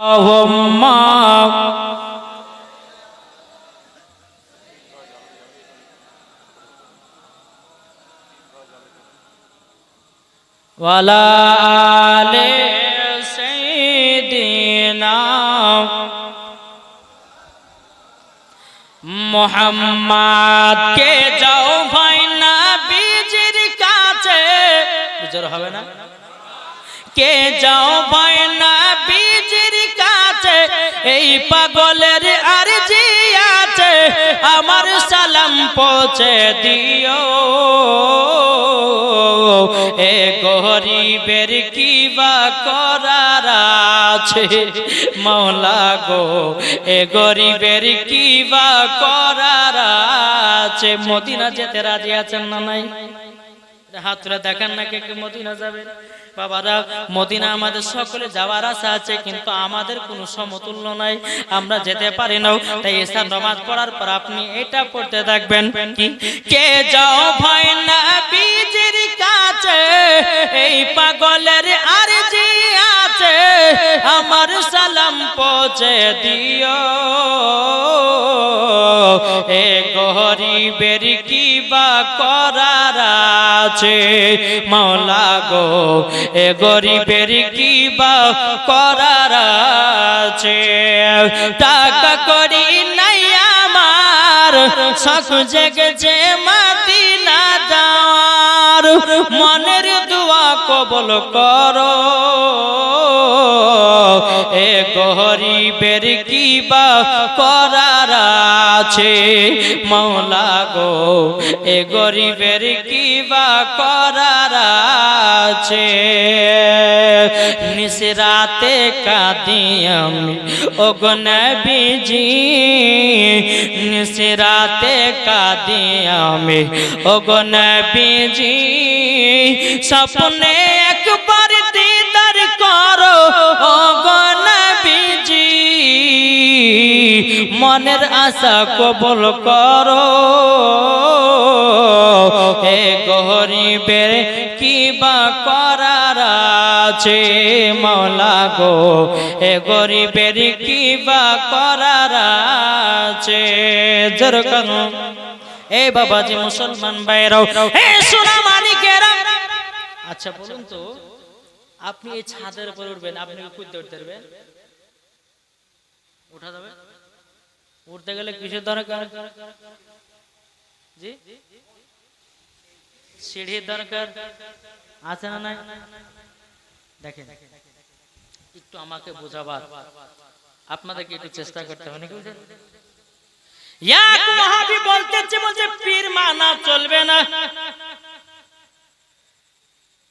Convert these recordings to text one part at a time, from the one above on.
اللهم ولا آل سيدنا মোহাম্মদ কে যাও ভাই না বীজির কাছে বুঝর হবে না কে যাও ভাই না বীজির কাছে এই পাগলের আর জি আছে, আমার সালাম পৌঁছে দিও। এ গরিবের কি বা করার আছে মৌলা গো, এ গরিবের কি বা করার আছে। মদিনা যেতে রাজি আছেন না নাই? হাত তুলে দেখেন না কে মদিনা যাবে। বাবারা, মদিনা আমাদের সকলে যাওয়ার আশা আছে, কিন্তু আমাদের কোনো সমতুল্য নাই। আমরা যেতে পারি না। তাই এসা নামাজ পড়ার পর আপনি এটা পড়তে থাকবেন কি? কে যাও ভয় না বীজের কাছে, এই পাগলের আর আছে, আমার সালাম পৌঁছে দিও। মাওলা গো, এ গরিবের কি বা করার আছে। টাকা করি নাই আমার শখ জেগেছে মাদিনা যাওয়ার মনের দোয়া কবল করো। এ গরিবের কি বা করার আছে। মৌলা এ গরিবের কি বা করার আছে। নিসরাতে কাঁদি আমি ও গনবিজি নিসরাতে কাঁদি আমি ও গনবিজি স্বপ্নে একবার দিদার করো ও গনবিজি মনের আশা কবল করো। হে গরিবের কি বা করার আছে মৌলা গো। হে গরিবের কি বা করার আছে। জোর কানো এ বাবাজি মুসলমান ভাইরাও, হে সোনা মানিকেরা আচ্ছা বলুন তো, আপনি এই ছাদের উপর উঠবেন, আপনি কুদতে উঠতে পারবেন উঠা যাবে? উঠতে গেলে কিসের দরকার? জি? সিঁড়ির দরকার। আছে না নাই? দেখেন, একটু আমাকে বোঝাবার। আপনাদেরকে একটু চেষ্টা করতে হবে, নাকি? এক বলতেছে বলছে, পীর মানা চলবে না।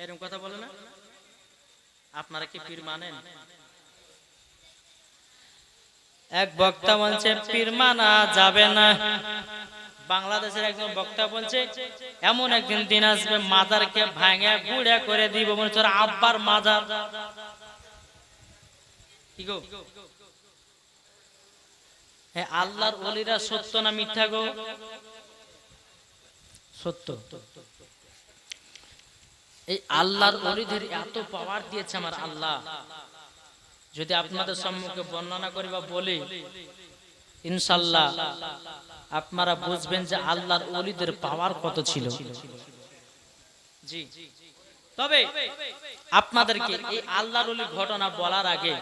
এরকম কথা বলে না? আপনারা কি পীর মানেন? এক বক্তা বলছে, পীর মানা যাবে না। বাংলাদেশের একজন বক্তা বলছে, এমন একদিন দিন আসবে মাজারকে ভাঙে গুড়ে করে দিব। মনে ওর আব্বার মাজার। কি গো? আল্লাহর ওলিরা সত্য না মিথ্যা গো? সত্য। এই আল্লাহর ওলিদের এত পাওয়ার দিয়েছে আমার আল্লাহ। যদি আপনাদের সম্মুখে বর্ণনা করি বা বলি, ইনশাল্লাহ আপনারা বুঝবেন যে আল্লাহর অলিদের পাওয়ার কত ছিল। তবে আপনাদেরকে এই আল্লাহর ওলির ঘটনা বলার আগে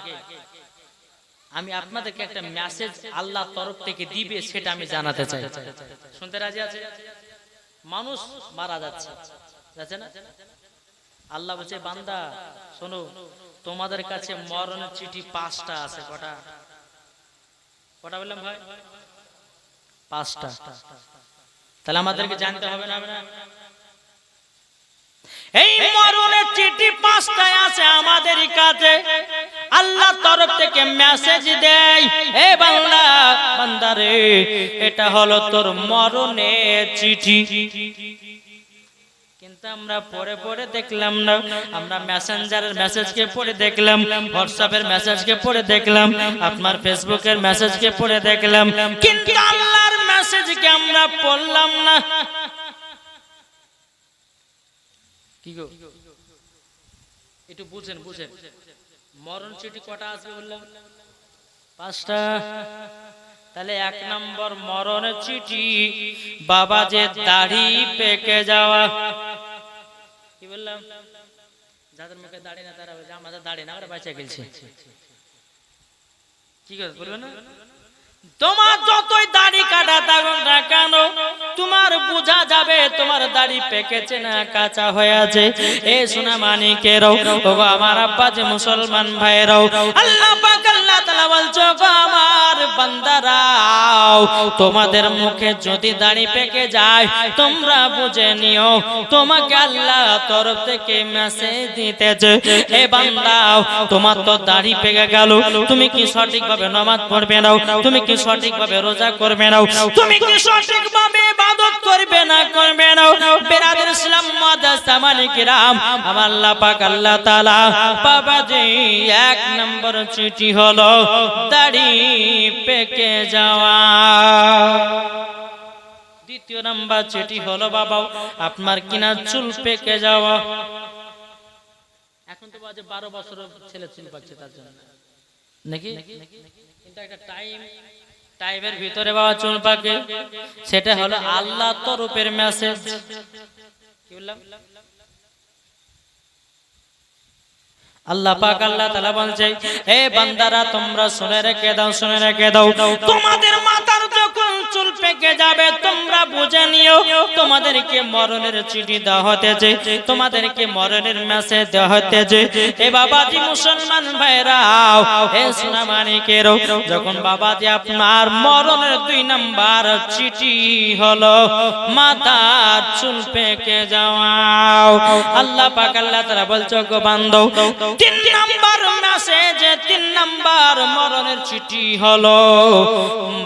আমি আপনাদেরকে একটা মেসেজ আল্লাহ তরফ থেকে দিবে সেটা আমি জানাতে চাই। শুনতে রাজি আছে মানুষ মারা যাচ্ছে। যাচ্ছে না? আল্লাহ বলছে, বান্দা, শোনো তোমাদের কাছে মরণের চিঠি পাঁচটা আছে, কটা? কটা বললাম ভাই? পাঁচটা। তাহলে আমাদেরকে জানতে হবে না? এই মরণের চিঠি পাঁচটায় আছে আমাদের কাছে। আল্লাহ তরফ থেকে মেসেজ দেয়, এ বাংলা বান্দারে এটা হলো তোর মরণের চিঠি। আমরা পরে পরে দেখলাম না। আমরা মেসেঞ্জারের মেসেজকে পড়ে দেখলাম হোয়াটসঅ্যাপের মেসেজকে পড়ে দেখলাম, আপনার ফেসবুকের মেসেজকে পড়ে দেখলাম। কিন্তু আল্লাহর মেসেজকে আমরা পড়লাম না। কি গো? একটু বুঝেন বুঝেন। মরণ চিঠি কটা আসবে বললাম পাঁচটা। তাহলে এক নম্বর মরণের চিঠি, বাবা যে দাড়ি পেকে যাওয়া। যাদের মুখে দাঁড়িয়ে না, তারা আমাদের দাঁড়িয়ে না বাঁচা গেছে। কি কথা বলবে না? তোমার যতই দাড়ি কাটা থাকুক না কেন, তোমার বোঝা যাবে তোমার দাড়ি পেকেছে না কাঁচা হয়ে আছে। এ সোনা মানিকেরও আমার আব্বা যে মুসলমান ভাইয়েরও, আল্লাহ তোমাদের মুখে যদি দাড়ি পেকে যায়, তোমরা বুঝে নিও, তোমাকে আল্লাহ তরফ থেকে মেসেজ তোমার তো পেকে গেল, তুমি কি সঠিকভাবে নামাজ পড়বে না? তুমি কি সঠিকভাবে রোজা করবে না? তুমি কি করবে না, করবে আমার আল্লাহ এক নম্বর হলো দাড়ি পেকে যাওয়া। দ্বিতীয় নাম্বার চিঠি হলো বাবা আপনার কিনা চুল পেকে যাওয়া। এখন তো বাজে বারো বছর ছেলে চুল পাচ্ছে তার জন্য। নাকি? কিন্তু একটা টাইম, টাইমের ভিতরে বাবা চুল পাকে। সেটা হলো আল্লাহ তরফের মেসেজ কি বললাম? আল্লাহ পাক আল্লাহ তালা বলছে এ বান্দারা তোমরা শুনে রেখে দাও শুনে রেখে দাও। তোমাদের মাতার যখন চুল পেকে যাবে, তোমরা বুঝে নিও, তোমাদেরকে মরণের চিঠি দেওয়া হতেছে, তোমাদেরকে মরণের মেসেজ দেওয়া হতেছে। এ বাবাজি মুসলমান ভাইরাও হে সোনা মানিকেরও, যখন বাবাজি আপনার মরণের দুই নাম্বার চিঠি হলো, মাথার চুল পেকে যাওয়াও। আল্লাহ পাক আল্লাহ তাআলা বলছো গো বান্দব তিন নাম্বার মেসেজে তিন নাম্বার মরণের চিঠি হলো,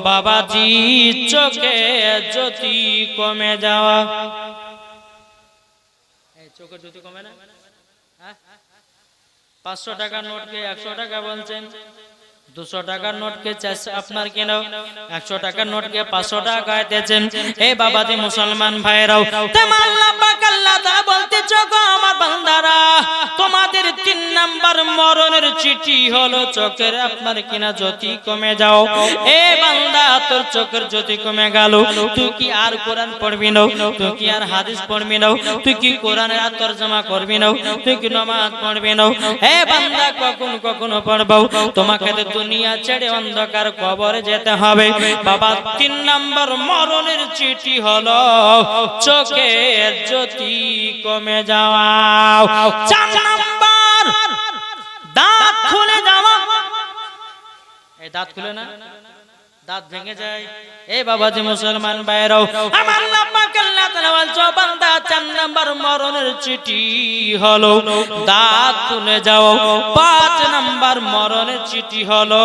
বাবাজি, চোখে জ্যোতি কমে যাওয়া। এই চোখের জ্যোতি কমে না? হ্যাঁ? পাঁচশো টাকার নোটকে একশো টাকা বলছেন? দুশো টাকার নোটকে আপনার কেন? একশো টাকার নোটকে পাঁচশো টাকায় দিয়েছেন? হে বাবাজি মুসলমান ভাইরাও বলতে আল্লাহ চিঠি হলো চোখের আপনার কিনা জ্যোতি কমে যাও। এ বান্দা, তোর চোখের জ্যোতি কমে গেল, তুই কি আর কোরআন পড়বি না তুই কি আর হাদিস পড়বি না তুই কি কোরআনের তরজমা করবি না তুই কি নামাজ পড়বি না হে বান্দা, কখন কখনো পড়ব তোমাকে তো দুনিয়া ছেড়ে অন্ধকার কবরে যেতে হবে। বাবা, তিন নম্বর মরণের চিঠি হলো, চোখের জ্যোতি কমে যাওয়া চার নম্বর দাঁত খুলে যাওয়া। এই দাঁত খুলে না? দাঁত ভেঙে যায়। এ বাবাজি মুসলমান ভাইরাও আমার চার নাম্বার মরণের চিঠি হলো। দাঁত তুলে যাও, পাঁচ নাম্বার মরণের চিঠি হলো।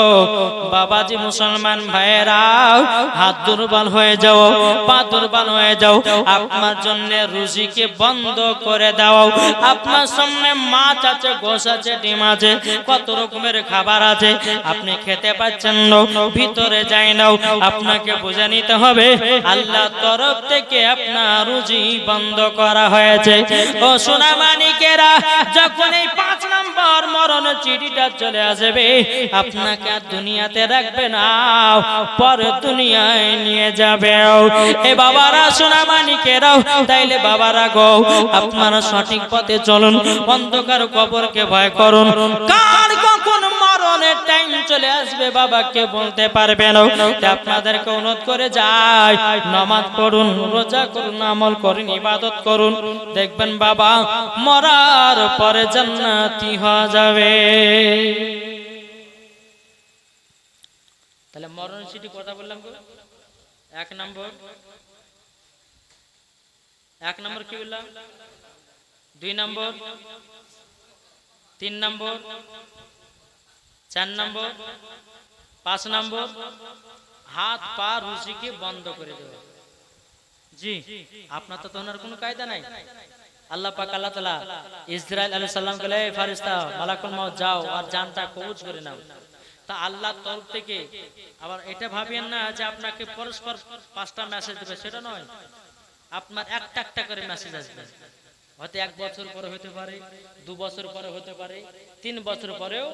বাবাজি মুসলমান ভাইরাও হাত দুর্বল হয়ে যাও, পা দুর্বল হয়ে যাও। আপনার জন্য রুজিকে বন্ধ করে দাও। আপনার সামনে মাছ আছে, গোশ আছে, ডিম আছে, কত রকমের খাবার আছে। আপনি খেতে পাচ্ছেন ভিতরে ভিতরে যাই নাও। আপনাকে বুঝে নিতে হবে আল্লাহ তরফ থেকে আপনার রুজি বন্ধ করা হয়েছে। ও সোনা মানিকেরা, যখন এই পাঁচ নম্বর মরণের চিঠিটা চলে আসবে, আপনাকে আর দুনিয়াতে রাখবে না, পরে দুনিয়ায় নিয়ে যাবে। এ বাবারা, সোনা মানিকেরাও তাইলে বাবারা গো, আপনারা সঠিক পথে চলুন, অন্ধকার কবরকে ভয় করুন। কার কখন মরণের টাইম চলে আসবে, বাবাকে বলতে পারবে না। আপনাদেরকে অনুরোধ করে যায় নামাজ পড়ুন, রোজা করুন, আমল করুন, ইবাদত করুন। দেখবেন বাবা, মরার পরে জান্নাতি হয়ে যাবে। তাহলে মরণ সিটি কথা বললাম? এক নম্বর। এক নম্বর কি বললাম? দুই নম্বর। তিন নম্বর। চার নম্বর, পাঁচ নম্বর, হাত পা রুচিকে বন্ধ করে দেওয়া। জি, আপনার তো ওনার কোনো কায়দা নাই। আল্লাহ পাক, আল্লাহ তালা ইসরায়েল আলী সাল্লাম কে ফারিস্তা মালাকুল মাউত, যাও আর জানটা কবুজ করে নাও। তা আল্লাহ তরফ থেকে আবার এটা ভাবিয়েন না যে আপনাকে পরস্পর পাঁচটা মেসেজ দেবে, সেটা নয়। আপনার একটা একটা করে মেসেজ আসবে। হয়তো এক বছর পরে হতে পারে, দু বছর পরে হতে পারে, তিন বছর পরেও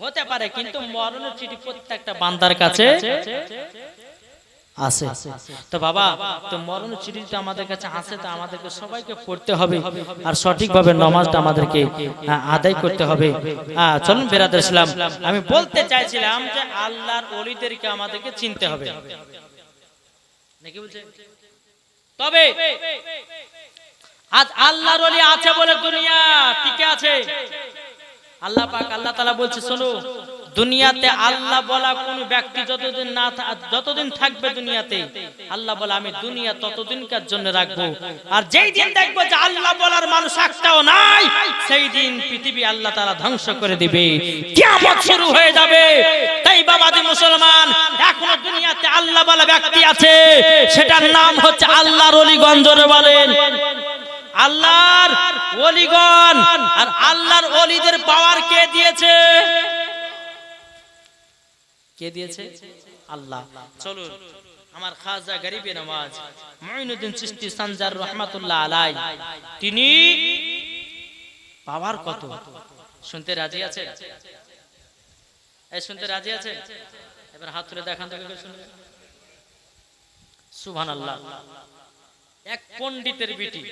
হতে পারে, কিন্তু মরণের চিঠি প্রত্যেকটা বান্দার কাছে আছে। তো বাবা, তো মরণ চিঠিটা আমাদের কাছে আছে তো আমাদেরকে সবাইকে পড়তে হবে আর সঠিকভাবে নামাজটা আমাদেরকে আদায় করতে হবে। চলুন বেরাদের ইসলাম, আমি বলতে চাইছিলাম যে আল্লাহর অলিদেরকে আমাদেরকে চিনতে হবে। নাকি বলছে তবে আজ আল্লাহর অলি আছে বলে দুনিয়া টিকে আছে। আল্লাহ পাক, আল্লাহ তাআলা বলছে, শোনো, দুনিয়াতে আল্লাহ বলা কোন ব্যক্তি যতদিন না যতদিন থাকবে দুনিয়াতে, আল্লাহ বলা, আমি দুনিয়া ততদিনকার জন্য রাখব। আর যেই দিন দেখব যে আল্লাহ বলার মানুষ একটাও নাই, সেই দিন পৃথিবী আল্লাহ তাআলা ধ্বংস করে দিবে। কিয়ামত শুরু হয়ে যাবে। তাই বাবাজি মুসলমান, এখনও দুনিয়াতে আল্লাহ বলা ব্যক্তি আছে, সেটার নাম হচ্ছে আল্লাহর অলিগঞ্জ বলেন। আল্লাহর অলিগণ আর আল্লাহর অলিদের পাওয়ার কে দিয়েছে? কে দিয়েছে? আল্লাহ। চলুন, আমার খাজা গরিবে নামাজ মঈনুদ্দিন চিশতি সানজার রহমাতুল্লাহ আলাই, তিনি পাওয়ার কত? শুনতে রাজি আছে এই শুনতে রাজি আছে এবার হাত তুলে দেখান তো কে কে শুনবে সুবহানাল্লাহ। এক পণ্ডিতের বিটি।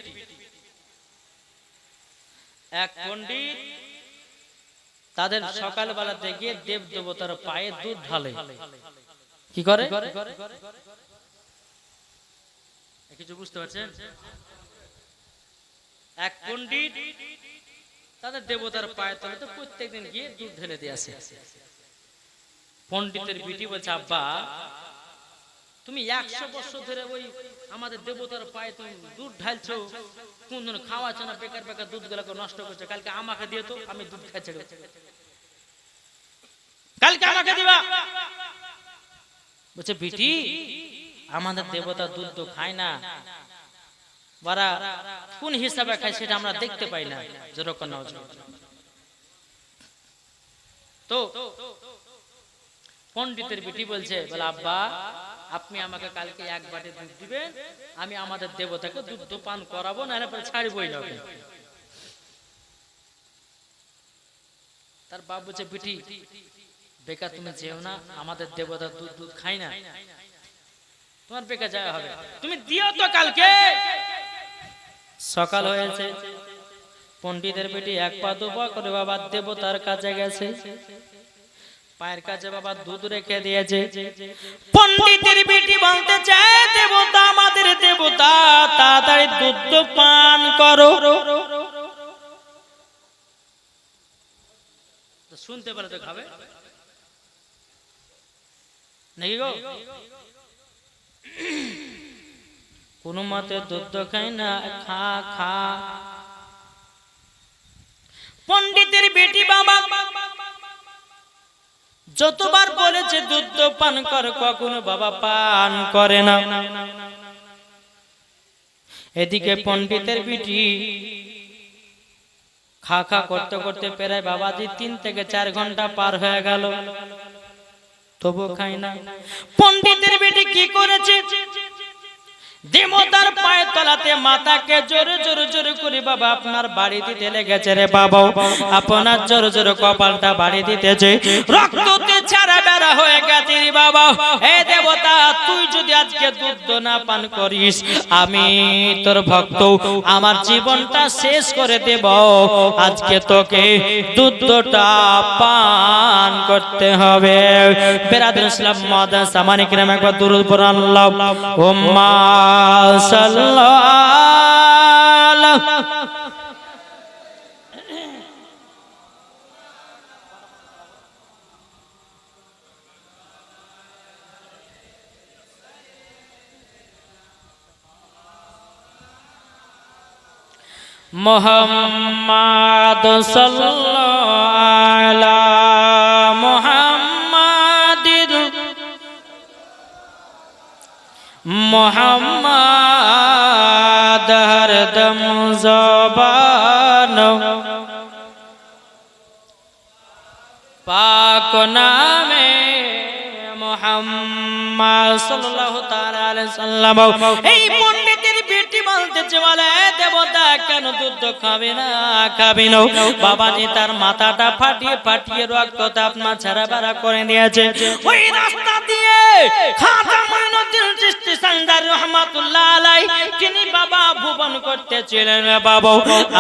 এক পণ্ডিত তাদের সকালবেলা থেকে দেব দেবতার পায়ে দুধ ঢালে। কি করে? কিছু বুঝতে পারছেন? এক পণ্ডিত তাদের দেবতার পায়ে তলে তো প্রত্যেকদিন গিয়ে দুধ ঢেলে দিয়ে আসে। পণ্ডিতের বিটি বলছে আব্বা তুমি একশো বছর ধরে ওই আমাদের দেবতার পায়ে তুমি দুধ ঢালছো কোন দিন খাওয়াচ্ছ না বেকার বেকার দুধ গুলাকে নষ্ট করছ। কালকে আমাকে দিয়ে তো আমি দুধ খাচ্ছি কালকে আমাকে দিবা। বলছে বিটি আমাদের দেবতা দুধ তো খায় না। বারা কোন হিসাবে খায় সেটা আমরা দেখতে পাই না। যেরকম তো পণ্ডিতের বিটি বলছে, বলে, আব্বা, আপনি আমাকে কালকে এক বাটি দুধ দিবেন, আমি আমাদের দেবতাকে দুধ পান করাবো না পরে ছাড়বই না তার বাপ বলছে, বিটি, বেকার তুমি যেও না, আমাদের দেবতা দুধ দুধ খাই না। তোমার বেকার যাওয়া হবে। তুমি দিও তো কালকে। সকাল হয়েছে। পণ্ডিতের বেটি এক পা দু পা করে বাবা দেবতার কাছে গেছে। পায়ের কাছে বাবা দুধ রেখে দিয়েছে। পণ্ডিতের বেটি বলতে চায় দেবতা আমাদের দেবতা তাড়াতাড়ি দুধ পান করো। তো শুনতে পারে তো খাবে। নাকি গো? কোনো মতে দুধ খাই না খা খা। পণ্ডিতের বেটি বাবা যতবার বলেছে দুধ পান কর কখনো বাবা পান করে না। এদিকে পন্ডিতের বিটি খা খা করতে করতে প্রায় বাবাজি তিন থেকে চার ঘণ্টা পার হয়ে গেল। তবু খাই না। পন্ডিতের বেটি কি করেছে? দেবতার পায়ের তলাতে মাতাকে জোরে জোরে জোরে করে, বাবা, আপনার বাড়ি দিতে লেগেছে রে বাবা। আপনার জোরে জোরে কপালটা বাড়ি দিতেছে। রক্ততে ছাড়া বেড়া হয়ে গেছে রে বাবা। এ দেবতা, তুই যদি আজকে দুধ না পান করিস, আমি তোর ভক্ত। আমার জীবনটা শেষ করে দেব। আজকে তোকে দুধটা পান করতে হবে। বেরাদুল ইসলাম মাদান সামানিক নামে একবার দুরুদ পড় আল্লাহ উম্মা মোহাম্মদ সাল্লাল্লাহু মোহাম্মদ সাল্লাল্লাহু তাআলা আলাইহি সাল্লাম দেবতা, কেন দুধ খাবে না? খাবে না? বাবাজি তার মাথাটা ফাটিয়ে ফাটিয়ে রক্ত আপনার ছাড়া বেড়া করে দিয়েছে। ওই রাস্তা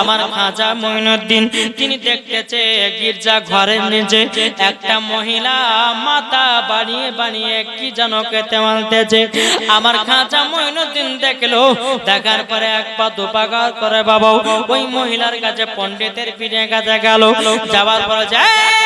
আমার ঘরের নিচে একটা মহিলা মাথা বানিয়ে বানিয়ে কি আমার দেখল, দেখার পরে এক পা দুপাকার করে বাবা, ওই মহিলার কাছে পণ্ডিতের পিঠে কাছে গেল। যাওয়ার পরে যায়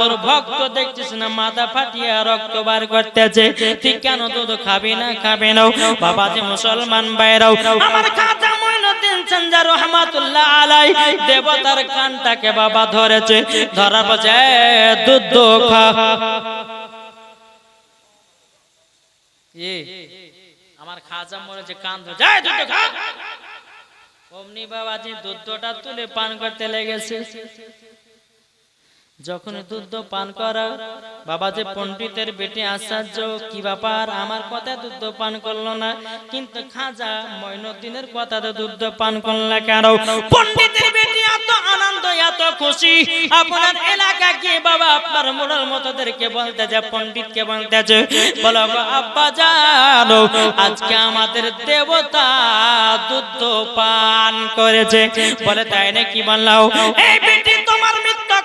তোর ভক্ত দেখছিস না, মাথা ফাটিয়ে রক্ত বার করতেছে। ঠিক কেন দুধ খাবি না খাবি না? বাবাজি মুসলমান ভাইরাও, আমার খাজা দেবতার কানটাকে বাবা ধরেছে, ধরা বজে দুধ খা। আমার খাজা মরেছে, কান অমনি বাবাজি দুধটা তুলে পান করতে লেগেছে। যখন দুধ পান করা, বাবা যে পণ্ডিতের বেটে আশ্চর্য, কি ব্যাপার? আমার কথা দুধ পান করল না। কিন্তু খাজা ময়নুদ্দিনের কথাতে দুধ পান করল কেন? পণ্ডিতের বেটি এত আনন্দ, এত খুশি। আপনার এলাকা কি বাবা? আপনার মোড়াল মতদেরকে বলতে যে, পণ্ডিতকে বলতে যে, বলো আব্বা জানো, আজকে আমাদের দেবতা দুধ পান করেছে। বলে তাই নাকি বললাম? এই বেটি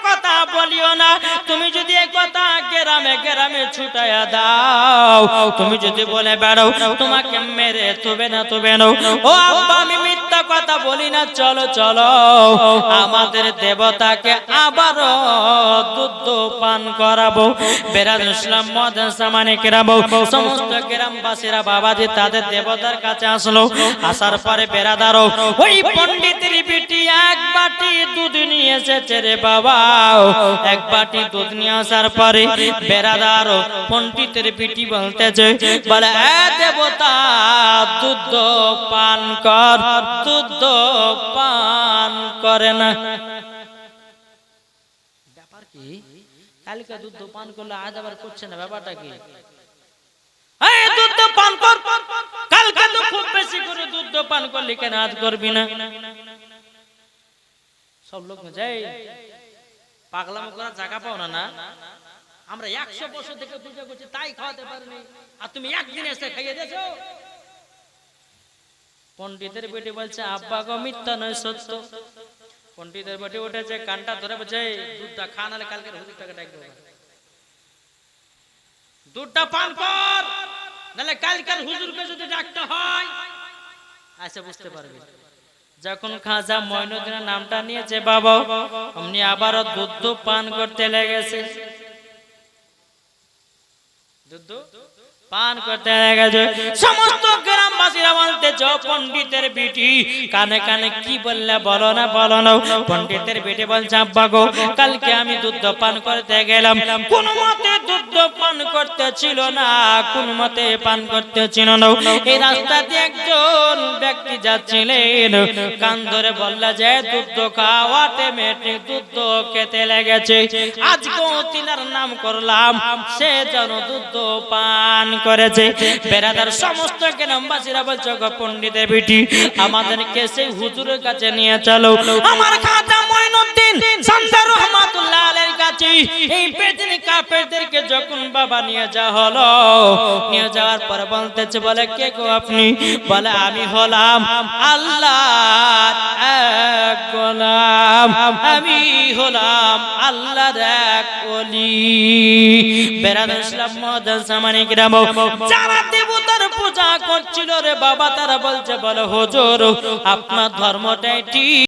কথা বলিও না। তুমি যদি এই কথা গ্রামে গ্রামে ছুটাইয়া দাও, তুমি যদি বলে, বেড়াও, তোমাকে মেরে তুবে না তুবে না। ও আব্বা, আমি মিথ্যা কথা বলি না, চলো চলো। আমাদের দেবতাকে আবারও দুধ পান করাবো। বেরাদ ইসলাম মাদ্রাসা মানে কেরাবো। সমস্ত গ্রামবাসীরা বাবাজি তাদের দেবতার কাছে আসলো। আসার পরে বেরাদারও, ওই পণ্ডিতের বেটি এক বাটি দুধ নিয়ে এসেছে রে বাবা। এক বাটি দুধ নিয়ে আসার পরে বেরাদার পণ্ডিতের বেটি বলতেছে বলে দেবতা দুধ পান কর দুধ পান করে না। ব্যাপার কি? কালকে দুধ পান করলে আজ আবার করছে না ব্যাপারটা কি? দুধ পান কর। কালকে তো খুব বেশি করে দুধ পান করলি কেন আজ করবি না? সব লোক যাই পাগলামো করার জায়গা পাও না না? আমরা একশো বছর থেকে করছি তাই খাওয়াতে পারিনি। আর তুমি একদিন এসে খাইয়ে দিয়েছ। পণ্ডিতের বেটি বলছে আব্বা গো মিথ্যা নয় সত্য। পণ্ডিতের বেটি উঠেছে কানটা ধরে বলছে "এই, দুধটা খা নাহলে কালকে হুজুরটাকে ডাক দেবো। দুধটা পান কর নাহলে কালকার হুজুরকে যদি ডাকতে হয় আচ্ছা বুঝতে পারবি। যখন খাজা ময়নুদ্দিনের নামটা নিয়েছে বাবা অমনি আবারও দুধ পান করতে লেগেছে দুধ পান করতে লেগেছে সমস্ত গ্রামবাসীরা বলতে চ পণ্ডিতের বিটি। কানে কানে কি বললে, বলো না বলো না। পণ্ডিতের বিটি বলছে কালকে আমি দুধ পান করতে গেলাম। কোন মতে দুধ পান করতে ছিল না, কোন মতে পান করতে ছিল না। এই রাস্তা দিয়ে একজন ব্যক্তি যাচ্ছিলেন। কান ধরে বললা যে, দুধ খাওয়াতে মেটে দুধ খেতে লেগেছে। আজকে তিনার নাম করলাম, সে যেন দুধ পান করেছে বেড়াদার সমস্ত গ্রামবাসীরা বলছে গো পণ্ডিতের বেটি আমাদেরকে সেই হুজুরের কাছে নিয়ে চলো। আমার খাতা মঈনুদ্দিন সান্দার রহমাতুল্লাহ কাছে এই বেদিনী কাফেরদেরকে যখন বাবা নিয়ে যাওয়া হলো, নিয়ে যাওয়ার পর বলতেছে, বলে, কে গো আপনি? বলে, আমি হলাম আল্লাহর এক গোলাম। আমি হলাম আল্লাহর এক ওলি। বেরাদ ইসলাম মহাদান সামানি গ্রাম দেবতার পূজা করছিল রে বাবা, তারা বলছে, বলে, হুজুর, আপনার ধর্মটাই ঠিক